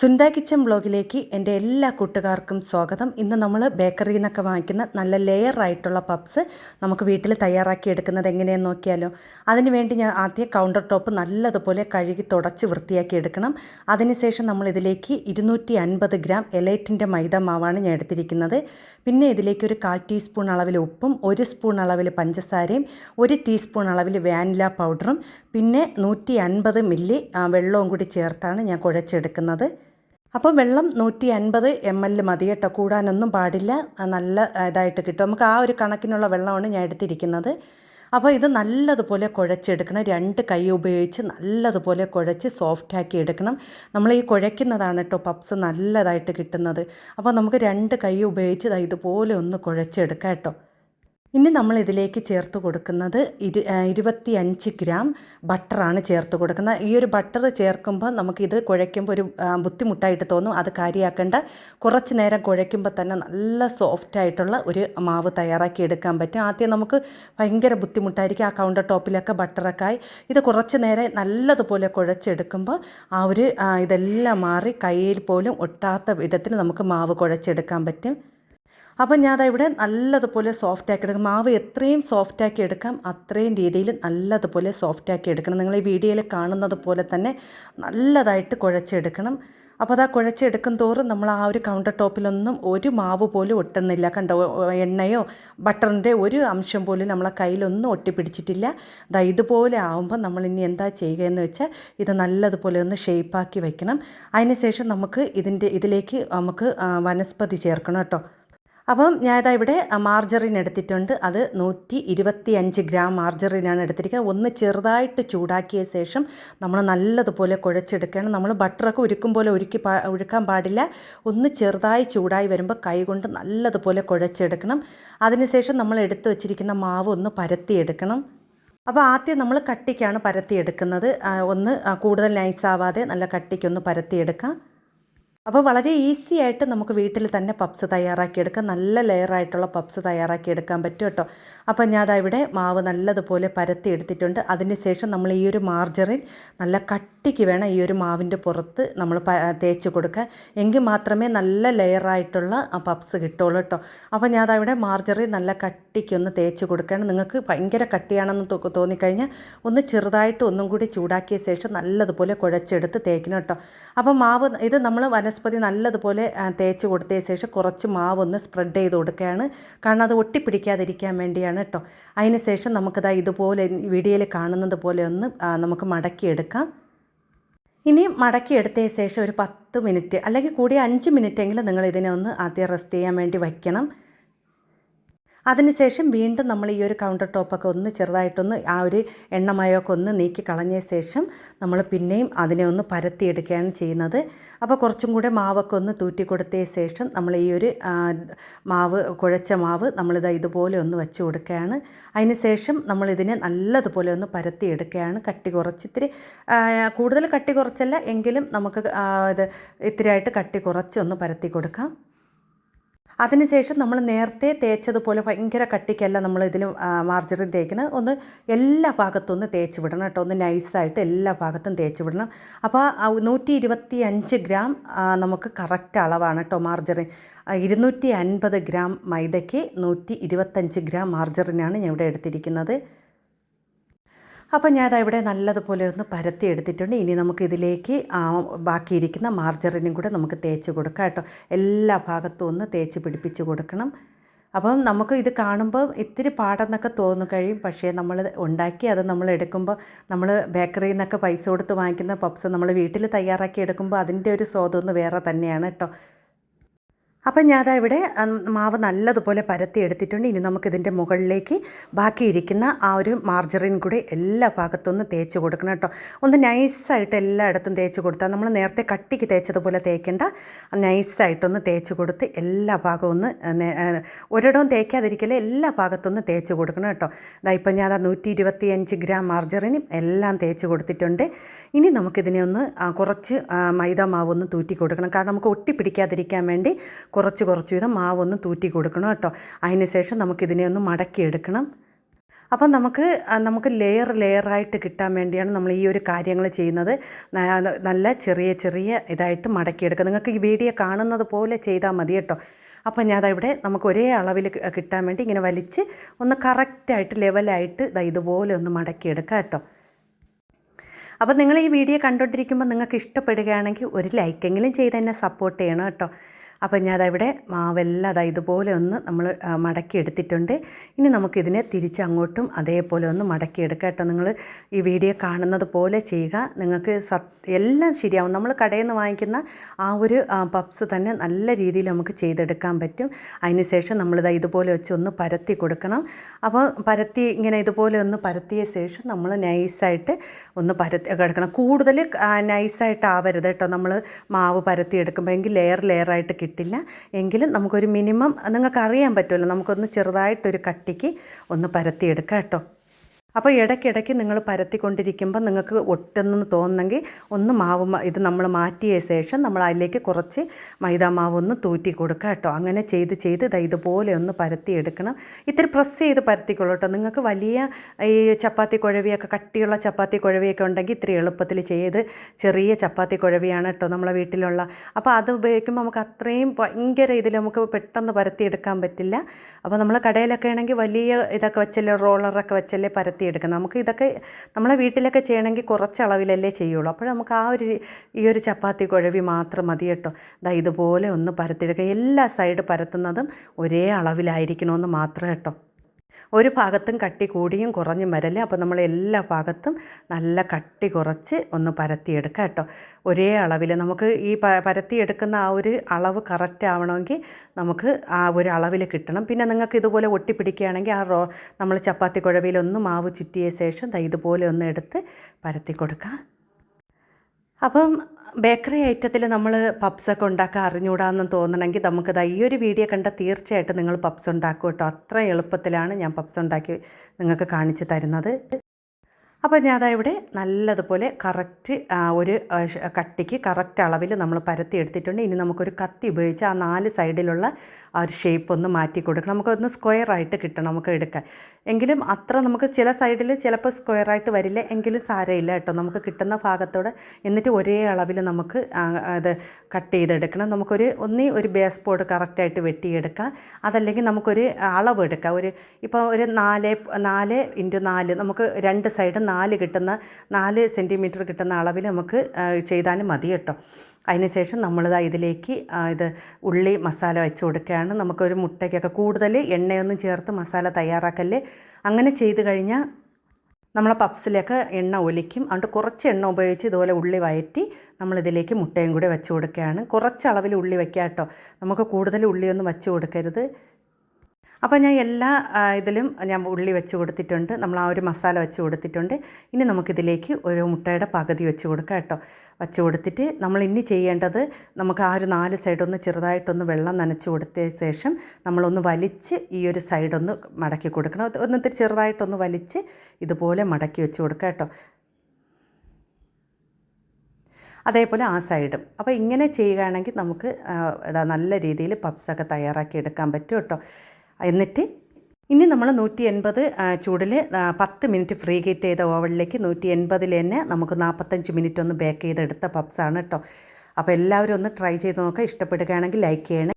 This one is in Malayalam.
സുന്ദ കിച്ചൻ ബ്ലോഗിലേക്ക് എന്റെ എല്ലാ കൂട്ടുകാർക്കും സ്വാഗതം. ഇന്ന് നമ്മൾ ബേക്കറിയിൽ നിന്നൊക്കെ വാങ്ങിക്കുന്ന നല്ല ലെയർ ആയിട്ടുള്ള പപ്സ് നമുക്ക് വീട്ടിൽ തയ്യാറാക്കി എടുക്കുന്നത് എങ്ങനെയെന്ന് നോക്കിയാലോ. അതിനുവേണ്ടി ഞാൻ ആദ്യം കൗണ്ടർ ടോപ്പ് നല്ലതുപോലെ കഴുകി തുടച്ച് വൃത്തിയാക്കി എടുക്കണം. അതിനുശേഷം നമ്മൾ ഇതിലേക്ക് ഇരുന്നൂറ്റി അൻപത് ഗ്രാം എലൈറ്റിന്റെ മൈദ മാവാണ് ഞാൻ എടുത്തിരിക്കുന്നത്. പിന്നെ ഇതിലേക്ക് ഒരു കാൽ ടീസ്പൂൺ അളവിൽ ഉപ്പും ഒരു സ്പൂൺ അളവിൽ പഞ്ചസാരയും ഒരു ടീസ്പൂൺ അളവിൽ വാനില പൗഡറും പിന്നെ നൂറ്റി അൻപത് മില്ലി വെള്ളവും കൂടി ചേർത്താണ് ഞാൻ കുഴച്ചെടുക്കുന്നത്. അപ്പോൾ വെള്ളം നൂറ്റി അൻപത് എം എൽ മതി കേട്ടോ. കൂടാനൊന്നും പാടില്ല. നല്ല ഇതായിട്ട് കിട്ടും. നമുക്ക് ആ ഒരു കണക്കിനുള്ള വെള്ളമാണ് ഞാൻ എടുത്തിരിക്കുന്നത്. അപ്പോൾ ഇത് നല്ലതുപോലെ കുഴച്ചെടുക്കണം. രണ്ട് കൈ ഉപയോഗിച്ച് നല്ലതുപോലെ കുഴച്ച് സോഫ്റ്റാക്കി എടുക്കണം. നമ്മൾ ഈ കുഴയ്ക്കുന്നതാണ് കേട്ടോ പപ്സ് നല്ലതായിട്ട് കിട്ടുന്നത്. അപ്പോൾ നമുക്ക് രണ്ട് കൈ ഉപയോഗിച്ച് ഇതുപോലെ ഒന്ന് കുഴച്ചെടുക്കാം കേട്ടോ. ഇനി നമ്മൾ ഇതിലേക്ക് ചേർത്ത് കൊടുക്കുന്നത് ഇരു ഇരുപത്തി അഞ്ച് ഗ്രാം ബട്ടറാണ് ചേർത്ത് കൊടുക്കുന്നത്. ഈ ഒരു ബട്ടർ ചേർക്കുമ്പോൾ നമുക്കിത് കുഴയ്ക്കുമ്പോൾ ഒരു ബുദ്ധിമുട്ടായിട്ട് തോന്നും. അത് കാര്യമാക്കേണ്ട കുറച്ച് നേരം കുഴയ്ക്കുമ്പോൾ തന്നെ നല്ല സോഫ്റ്റായിട്ടുള്ള ഒരു മാവ് തയ്യാറാക്കി എടുക്കാൻ പറ്റും. ആദ്യം നമുക്ക് ഭയങ്കര ബുദ്ധിമുട്ടായിരിക്കും ആ കൗണ്ടർ ടോപ്പിലൊക്കെ ബട്ടറൊക്കെ ആയി. ഇത് കുറച്ച് നേരം നല്ലതുപോലെ കുഴച്ചെടുക്കുമ്പോൾ ആ ഒരു ഇതെല്ലാം മാറി കയ്യിൽ പോലും ഒട്ടാത്ത വിധത്തിൽ നമുക്ക് മാവ് കുഴച്ചെടുക്കാൻ പറ്റും. അപ്പം ഞാൻ ഇവിടെ നല്ലതുപോലെ സോഫ്റ്റ് ആക്കി എടുക്കും മാവ് എത്രയും സോഫ്റ്റ് ആക്കി എടുക്കാം. അത്രയും രീതിയിൽ നല്ലതുപോലെ സോഫ്റ്റ് ആക്കി എടുക്കണം. നിങ്ങൾ ഈ വീഡിയോയിൽ കാണുന്നത് പോലെ തന്നെ നല്ലതായിട്ട് കുഴച്ചെടുക്കണം. അപ്പോൾ അതാ കുഴച്ചെടുക്കും തോറും നമ്മൾ ആ ഒരു കൗണ്ടർ ടോപ്പിലൊന്നും ഒരു മാവ് പോലും ഒട്ടുന്നില്ല. കണ്ടോ എണ്ണയോ ബട്ടറിന്റെ ഒരു അംശം പോലും നമ്മളെ കയ്യിലൊന്നും ഒട്ടിപ്പിടിച്ചിട്ടില്ല. ദാ ഇതുപോലെ ആകുമ്പോൾ നമ്മൾ ഇനി എന്താ ചെയ്യുക എന്ന് വെച്ചാൽ ഇത് നല്ലതുപോലെ ഒന്ന് ഷേപ്പാക്കി വെക്കണം. അതിനുശേഷം നമുക്ക് ഇതിന്റെ ഇതിലേക്ക് നമുക്ക് വനസ്പതി ചേർക്കണം കേട്ടോ. അപ്പം ഞാനിതാ ഇവിടെ മാർജറിൻ എടുത്തിട്ടുണ്ട്. അത് നൂറ്റി ഇരുപത്തി അഞ്ച് ഗ്രാം മാർജറിനാണ് എടുത്തിരിക്കുന്നത്. ഒന്ന് ചെറുതായിട്ട് ചൂടാക്കിയ ശേഷം നമ്മൾ നല്ലതുപോലെ കുഴച്ചെടുക്കണം നമ്മൾ ബട്ടറൊക്കെ ഉരുക്കും പോലെ ഉരുക്കി പാ ഉരുക്കാൻ പാടില്ല. ഒന്ന് ചെറുതായി ചൂടായി വരുമ്പോൾ കൈകൊണ്ട് നല്ലതുപോലെ കുഴച്ചെടുക്കണം. അതിനുശേഷം നമ്മൾ എടുത്ത് വച്ചിരിക്കുന്ന മാവ് ഒന്ന് പരത്തിയെടുക്കണം. അപ്പോൾ ആദ്യം നമ്മൾ കട്ടിക്കാണ് പരത്തിയെടുക്കുന്നത്. ഒന്ന് കൂടുതൽ നൈസാവാതെ നല്ല കട്ടിക്കൊന്ന് പരത്തിയെടുക്കാം. അപ്പോൾ വളരെ ഈസി ആയിട്ട് നമുക്ക് വീട്ടിൽ തന്നെ പപ്സ് തയ്യാറാക്കിയെടുക്കാം. നല്ല ലെയറായിട്ടുള്ള പപ്സ് തയ്യാറാക്കിയെടുക്കാൻ പറ്റും കേട്ടോ. അപ്പോൾ ഞാൻ ദാ ഇവിടെ മാവ് നല്ലതുപോലെ പരത്തി എടുത്തിട്ടുണ്ട്. അതിന് ശേഷം നമ്മൾ ഈ ഒരു മാർജറിൻ നല്ല കട്ടിക്ക് വേണം ഈ ഒരു മാവിന്റെ പുറത്ത് നമ്മൾ തേച്ച് കൊടുക്കാൻ. എങ്കിൽ മാത്രമേ നല്ല ലെയറായിട്ടുള്ള പപ്സ് കിട്ടുള്ളൂ കേട്ടോ അപ്പോൾ ഞാൻ അവിടെ ഇവിടെ മാർജറിൻ നല്ല കട്ടിക്ക് ഒന്ന് തേച്ച് കൊടുക്കുകയാണ്. നിങ്ങൾക്ക് ഭയങ്കര കട്ടിയാണെന്ന് തോന്നിക്കഴിഞ്ഞാൽ ഒന്ന് ചെറുതായിട്ട് ഒന്നും കൂടി ചൂടാക്കിയ ശേഷം നല്ലതുപോലെ കുഴച്ചെടുത്ത് തേക്കണം കേട്ടോ അപ്പോൾ മാവ് ഇത് നമ്മൾ വനസ്പതി നല്ലതുപോലെ തേച്ച് കൊടുത്തതിന് ശേഷം കുറച്ച് മാവ് ഒന്ന് സ്പ്രെഡ് ചെയ്ത് കൊടുക്കുകയാണ്. കാരണം അത് ഒട്ടിപ്പിടിക്കാതിരിക്കാൻ വേണ്ടിയാണ് കേട്ടോ. അതിന് ശേഷം നമുക്കിതാ ഇതുപോലെ വീഡിയോയിൽ കാണുന്നത് പോലെ ഒന്ന് നമുക്ക് മടക്കിയെടുക്കാം. ഇനി മടക്കി എടുത്തതിന് ശേഷം ഒരു പത്ത് മിനിറ്റ് അല്ലെങ്കിൽ കൂടി അഞ്ച് മിനിറ്റെങ്കിലും നിങ്ങൾ ഇതിനെ ഒന്ന് ആദ്യം റെസ്റ്റ് ചെയ്യാൻ വേണ്ടി വയ്ക്കണം. അതിനുശേഷം വീണ്ടും നമ്മൾ ഈ ഒരു കൗണ്ടർ ടോപ്പൊക്കെ ഒന്ന് ചെറുതായിട്ടൊന്ന് ആ ഒരു എണ്ണമയമൊക്കെ ഒന്ന് നീക്കി കളഞ്ഞ ശേഷം നമ്മൾ പിന്നെയും അതിനെ ഒന്ന് പരത്തിയെടുക്കുകയാണ് ചെയ്യുന്നത്. അപ്പോൾ കുറച്ചും കൂടെ മാവൊക്കെ ഒന്ന് തൂറ്റി കൊടുത്തതിന് ശേഷം നമ്മൾ ഈ ഒരു മാവ് കുഴച്ച മാവ് നമ്മളിത് ഇതുപോലെ ഒന്ന് വെച്ച് കൊടുക്കുകയാണ്. അതിന് ശേഷം നമ്മളിതിനെ നല്ലതുപോലെ ഒന്ന് പരത്തിയെടുക്കുകയാണ്. കട്ടി കുറച്ച് ഇത്തിരി കൂടുതൽ കട്ടി കുറച്ചല്ല എങ്കിലും നമുക്ക് ഇത് ഇത്തിരിയായിട്ട് കട്ടി കുറച്ച് ഒന്ന് പരത്തി കൊടുക്കാം. അതിനുശേഷം നമ്മൾ നേരത്തെ തേച്ചതുപോലെ ഭയങ്കര കട്ടിക്കല്ല നമ്മൾ ഇതിൽ മാർജറിൻ തേക്കുന്നത് ഒന്ന് എല്ലാ ഭാഗത്തും ഒന്ന് തേച്ച് വിടണം കേട്ടോ. ഒന്ന് നൈസായിട്ട് എല്ലാ ഭാഗത്തും തേച്ച് വിടണം. അപ്പോൾ നൂറ്റി ഇരുപത്തി അഞ്ച് ഗ്രാം നമുക്ക് കറക്റ്റ് അളവാണ് കേട്ടോ മാർജറിൻ. ഇരുന്നൂറ്റി അൻപത് ഗ്രാം മൈദയ്ക്ക് നൂറ്റി ഇരുപത്തഞ്ച് ഗ്രാം മാർജറിനാണ് ഞാൻ ഇവിടെ എടുത്തിരിക്കുന്നത്. അപ്പോൾ ഞാൻ ഇവിടെ നല്ലതുപോലെ ഒന്ന് പരത്തി എടുത്തിട്ടുണ്ട്. ഇനി നമുക്കിതിലേക്ക് ബാക്കിയിരിക്കുന്ന മാർജറിനും കൂടെ നമുക്ക് തേച്ച് കൊടുക്കാം കേട്ടോ. എല്ലാ ഭാഗത്തും ഒന്ന് തേച്ച് പിടിപ്പിച്ച് കൊടുക്കണം. അപ്പം നമുക്ക് ഇത് കാണുമ്പോൾ ഇത്തിരി പാടെന്നൊക്കെ തോന്നു കഴിയും. പക്ഷേ നമ്മൾ ഉണ്ടാക്കി അത് നമ്മൾ എടുക്കുമ്പോൾ നമ്മൾ ബേക്കറിയിൽ നിന്നൊക്കെ പൈസ കൊടുത്ത് വാങ്ങിക്കുന്ന പപ്സ് നമ്മൾ വീട്ടിൽ തയ്യാറാക്കി എടുക്കുമ്പോൾ അതിന്റെ ഒരു സ്വാദൊന്ന് വേറെ തന്നെയാണ് കേട്ടോ. അപ്പം ഞാനതാ ഇവിടെ മാവ് നല്ലതുപോലെ പരത്തി എടുത്തിട്ടുണ്ട്. ഇനി നമുക്കിതിന്റെ മുകളിലേക്ക് ബാക്കിയിരിക്കുന്ന ആ ഒരു മാർജറിൻ കൂടി എല്ലാ ഭാഗത്തും തേച്ച് കൊടുക്കണം കേട്ടോ. ഒന്ന് നൈസായിട്ട് എല്ലായിടത്തും തേച്ച് കൊടുത്താൽ നമ്മൾ നേരത്തെ കട്ടിക്ക് തേച്ചതുപോലെ തേക്കേണ്ട. നൈസായിട്ടൊന്ന് തേച്ച് കൊടുത്ത് എല്ലാ ഭാഗവും ഒന്ന് ഒരിടവും തേക്കാതിരിക്കൽ എല്ലാ ഭാഗത്തൊന്ന് തേച്ച് കൊടുക്കണം കേട്ടോ. ഇതാ ഇപ്പം ഞാൻ ആ നൂറ്റി ഇരുപത്തി അഞ്ച് ഗ്രാം മാർജറിനും എല്ലാം തേച്ച് കൊടുത്തിട്ടുണ്ട്. ഇനി നമുക്കിതിനെ ഒന്ന് കുറച്ച് മൈദ മാവ് ഒന്ന് തൂറ്റി കൊടുക്കണം കാരണം നമുക്ക് ഒട്ടിപ്പിടിക്കാതിരിക്കാൻ വേണ്ടി കുറച്ച് കുറച്ച് വീതം മാവൊന്ന് തൂറ്റി കൊടുക്കണം കേട്ടോ. അതിന് ശേഷം നമുക്കിതിനെ ഒന്ന് മടക്കിയെടുക്കണം അപ്പം നമുക്ക് നമുക്ക് ലെയർ ലെയറായിട്ട് കിട്ടാൻ വേണ്ടിയാണ് നമ്മൾ ഈ ഒരു കാര്യങ്ങൾ ചെയ്യുന്നത്. നല്ല ചെറിയ ചെറിയ ഇതായിട്ട് മടക്കിയെടുക്കുക നിങ്ങൾക്ക് ഈ വീഡിയോ കാണുന്നത് പോലെ ചെയ്താൽ മതി കേട്ടോ. അപ്പം ഞാൻ അതവിടെ നമുക്ക് ഒരേ അളവിൽ കിട്ടാൻ വേണ്ടി ഇങ്ങനെ വലിച്ച് ഒന്ന് കറക്റ്റായിട്ട് ലെവലായിട്ട് ഇതാ ഇതുപോലെ ഒന്ന് മടക്കിയെടുക്കുക കേട്ടോ. അപ്പം നിങ്ങൾ ഈ വീഡിയോ കണ്ടുകൊണ്ടിരിക്കുമ്പോൾ നിങ്ങൾക്ക് ഇഷ്ടപ്പെടുകയാണെങ്കിൽ ഒരു ലൈക്കെങ്കിലും ചെയ്ത് എന്നെ സപ്പോർട്ട് ചെയ്യണം കേട്ടോ. അപ്പോൾ ഞാൻ അതവിടെ മാവെല്ലാം അതാ ഇതുപോലെ ഒന്ന് നമ്മൾ മടക്കി എടുത്തിട്ടുണ്ട്. ഇനി നമുക്കിതിനെ തിരിച്ച് അങ്ങോട്ടും അതേപോലെ ഒന്ന് മടക്കി എടുക്കാം കേട്ടോ. നിങ്ങൾ ഈ വീഡിയോ കാണുന്നത് പോലെ ചെയ്യുക. നിങ്ങൾക്ക് എല്ലാം ശരിയാവും. നമ്മൾ കടയിൽ നിന്ന് വാങ്ങിക്കുന്ന ആ ഒരു പപ്സ് തന്നെ നല്ല രീതിയിൽ നമുക്ക് ചെയ്തെടുക്കാൻ പറ്റും. അതിന് ശേഷം നമ്മളിതാ ഇതുപോലെ വെച്ച് ഒന്ന് പരത്തി കൊടുക്കണം. അപ്പോൾ പരത്തി ഇങ്ങനെ ഇതുപോലെ ഒന്ന് പരത്തിയ ശേഷം നമ്മൾ നൈസായിട്ട് ഒന്ന് പരത്തി കിടക്കണം. കൂടുതൽ നൈസായിട്ട് ആവരുത് കേട്ടോ. നമ്മൾ മാവ് പരത്തി എടുക്കുമ്പോൾ എങ്കിൽ ലെയർ ലെയറായിട്ട് കിട്ടില്ല എങ്കിലും നമുക്കൊരു മിനിമം നിങ്ങൾക്ക് അറിയാൻ പറ്റുമല്ലോ നമുക്കൊന്ന് ചെറുതായിട്ടൊരു കട്ടിക്ക് ഒന്ന് പരത്തിയെടുക്കാം കേട്ടോ. അപ്പോൾ ഇടയ്ക്കിടയ്ക്ക് നിങ്ങൾ പരത്തിക്കൊണ്ടിരിക്കുമ്പോൾ നിങ്ങൾക്ക് ഒട്ടെന്ന് തോന്നുന്നെങ്കിൽ ഒന്ന് മാവ് ഇത് നമ്മൾ മാറ്റിയ ശേഷം നമ്മൾ അതിലേക്ക് കുറച്ച് മൈദാ മാവ് ഒന്ന് തൂറ്റി കൊടുക്കുക കേട്ടോ. അങ്ങനെ ചെയ്ത് ചെയ്ത് ദാ ഇതുപോലെ ഒന്ന് പരത്തി എടുക്കണം. ഇത്തിരി പ്രസ് ചെയ്ത് പരത്തിക്കൊള്ളൂ കേട്ടോ. നിങ്ങൾക്ക് വലിയ ഈ ചപ്പാത്തി കുഴവിയൊക്കെ കട്ടിയുള്ള ചപ്പാത്തി കുഴവിയൊക്കെ ഉണ്ടെങ്കിൽ ഇത്തിരി എളുപ്പത്തിൽ ചെയ്ത് ചെറിയ ചപ്പാത്തി കുഴവിയാണ് കേട്ടോ നമ്മളെ വീട്ടിലുള്ള. അപ്പോൾ അത് ഉപയോഗിക്കുമ്പോൾ നമുക്ക് അത്രയും ഭയങ്കര ഇതിൽ നമുക്ക് പെട്ടെന്ന് പരത്തിയെടുക്കാൻ പറ്റില്ല. അപ്പോൾ നമ്മൾ കടയിലൊക്കെ ആണെങ്കിൽ വലിയ ഇതൊക്കെ വെച്ചല്ലേ റോളറൊക്കെ വെച്ചല്ലേ പരത്തിയെടുക്കുന്നത് നമുക്ക് ഇതൊക്കെ നമ്മളെ വീട്ടിലൊക്കെ ചെയ്യണമെങ്കിൽ കുറച്ച് അളവിലല്ലേ ചെയ്യുള്ളൂ. അപ്പോൾ നമുക്ക് ആ ഒരു ഈ ഒരു ചപ്പാത്തി കുഴവി മാത്രം മതി കേട്ടോ. ഇതാ ഇതുപോലെ ഒന്ന് പരത്തിയെടുക്കുക. എല്ലാ സൈഡ് പരത്തുന്നതും ഒരേ അളവിലായിരിക്കണമെന്ന് മാത്രം കേട്ടോ. ഒരു ഭാഗത്തും കട്ടി കൂടിയും കുറഞ്ഞും വരല്ലേ? അപ്പോൾ നമ്മൾ എല്ലാ ഭാഗത്തും നല്ല കട്ടി കുറച്ച് ഒന്ന് പരത്തിയെടുക്കുക കേട്ടോ. ഒരേ അളവിൽ നമുക്ക് ഈ പരത്തിയെടുക്കുന്ന ആ ഒരു അളവ് കറക്റ്റ് ആവണമെങ്കിൽ നമുക്ക് ആ ഒരു അളവിൽ കിട്ടണം. പിന്നെ നിങ്ങൾക്ക് ഇതുപോലെ ഒട്ടിപ്പിടിക്കുകയാണെങ്കിൽ ആ റോ നമ്മൾ ചപ്പാത്തി കുഴവിയിൽ ഒന്ന് മാവ് ചുറ്റിയ ശേഷം ഇതുപോലെ ഒന്ന് എടുത്ത് പരത്തി കൊടുക്കുക അപ്പം ബേക്കറി ഐറ്റത്തിൽ നമ്മൾ പപ്സൊക്കെ ഉണ്ടാക്കാൻ അറിഞ്ഞുകൂടാന്ന് തോന്നണമെങ്കിൽ നമുക്കത് ഈ ഒരു വീഡിയോ കണ്ട തീർച്ചയായിട്ടും നിങ്ങൾ പപ്സ് ഉണ്ടാക്കും കേട്ടോ. അത്ര എളുപ്പത്തിലാണ് ഞാൻ പപ്സ് ഉണ്ടാക്കി നിങ്ങൾക്ക് കാണിച്ചു തരുന്നത്. അപ്പോൾ ഞാൻ അതാ ഇവിടെ നല്ലതുപോലെ കറക്റ്റ് ഒരു കട്ടിക്ക് കറക്റ്റ് അളവിൽ നമ്മൾ പരത്തി എടുത്തിട്ടുണ്ട്. ഇനി നമുക്കൊരു കത്തി ഉപയോഗിച്ച് ആ നാല് സൈഡിലുള്ള ആ ഒരു ഷേപ്പ് ഒന്ന് മാറ്റി കൊടുക്കണം. നമുക്കൊന്ന് സ്ക്വയർ ആയിട്ട് കിട്ടണം നമുക്ക് എടുക്കാൻ. എങ്കിലും അത്ര നമുക്ക് ചില സൈഡിൽ ചിലപ്പോൾ സ്ക്വയർ ആയിട്ട് വരില്ല. എങ്കിലും സാരമില്ല കേട്ടോ. നമുക്ക് കിട്ടുന്ന ഭാഗത്തോടെ എന്നിട്ട് ഒരേ അളവിൽ നമുക്ക് അത് കട്ട് ചെയ്തെടുക്കണം. നമുക്കൊരു ഒന്നേ ഒരു ബേസ് ബോർഡ് കറക്റ്റായിട്ട് വെട്ടിയെടുക്കാം. അതല്ലെങ്കിൽ നമുക്കൊരു അളവ് എടുക്കാം ഒരു ഇപ്പോൾ ഒരു നാല് നാല് ഇന്റു നാല് നമുക്ക് രണ്ട് സൈഡും നാല് കിട്ടുന്ന നാല് സെന്റിമീറ്റർ കിട്ടുന്ന അളവിൽ നമുക്ക് ചെയ്താലും മതി കേട്ടോ. അതിനുശേഷം നമ്മളിതാ ഇതിലേക്ക് ഇത് ഉള്ളി മസാല വെച്ച് കൊടുക്കുകയാണ്. നമുക്കൊരു മുട്ടയ്ക്കൊക്കെ കൂടുതൽ എണ്ണയൊന്നും ചേർത്ത് മസാല തയ്യാറാക്കല്ലേ അങ്ങനെ ചെയ്ത് കഴിഞ്ഞാൽ നമ്മളെ പപ്സിലൊക്കെ എണ്ണ ഒലിക്കും. അതുകൊണ്ട് കുറച്ച് എണ്ണ ഉപയോഗിച്ച് ഇതുപോലെ ഉള്ളി വയറ്റി നമ്മളിതിലേക്ക് മുട്ടയും കൂടി വെച്ച് കൊടുക്കുകയാണ്. കുറച്ച് അളവിൽ ഉള്ളി വയ്ക്കാം കേട്ടോ. നമുക്ക് കൂടുതൽ ഉള്ളിയൊന്നും വെച്ച് കൊടുക്കരുത്. അപ്പോൾ ഞാൻ എല്ലാ ഇതിലും ഞാൻ ഉള്ളി വെച്ച് കൊടുത്തിട്ടുണ്ട്. നമ്മൾ ആ ഒരു മസാല വെച്ച് കൊടുത്തിട്ടുണ്ട്. ഇനി നമുക്കിതിലേക്ക് ഒരു മുട്ടയുടെ പകുതി വെച്ച് കൊടുക്കാം കേട്ടോ. വെച്ച് കൊടുത്തിട്ട് നമ്മൾ ഇനി ചെയ്യേണ്ടത് നമുക്ക് ആ ഒരു നാല് സൈഡൊന്ന് ചെറുതായിട്ടൊന്ന് വെള്ളം നനച്ച് കൊടുത്ത ശേഷം നമ്മളൊന്ന് വലിച്ച് ഈ ഒരു സൈഡൊന്ന് മടക്കി കൊടുക്കണം. ഒന്ന് ചെറുതായിട്ടൊന്ന് വലിച്ച് ഇതുപോലെ മടക്കി വെച്ച് കൊടുക്കാം കേട്ടോ. അതേപോലെ ആ സൈഡും അപ്പോൾ ഇങ്ങനെ ചെയ്യുകയാണെങ്കിൽ നമുക്ക് നല്ല രീതിയിൽ പപ്സൊക്കെ തയ്യാറാക്കി എടുക്കാൻ പറ്റും കേട്ടോ. എന്നിട്ട് ഇനി നമ്മൾ നൂറ്റി എൺപത് ചൂടിൽ പത്ത് മിനിറ്റ് ഫ്രീ ഹീറ്റ് ചെയ്ത ഓവനിലേക്ക് നൂറ്റി എൺപതിൽ തന്നെ നമുക്ക് നാൽപ്പത്തഞ്ച് മിനിറ്റ് ഒന്ന് ബേക്ക് ചെയ്തെടുത്ത പപ്സാണ് കേട്ടോ. അപ്പോൾ എല്ലാവരും ഒന്ന് ട്രൈ ചെയ്ത് നോക്കുക. ഇഷ്ടപ്പെടുകയാണെങ്കിൽ ലൈക്ക് ചെയ്യണേ.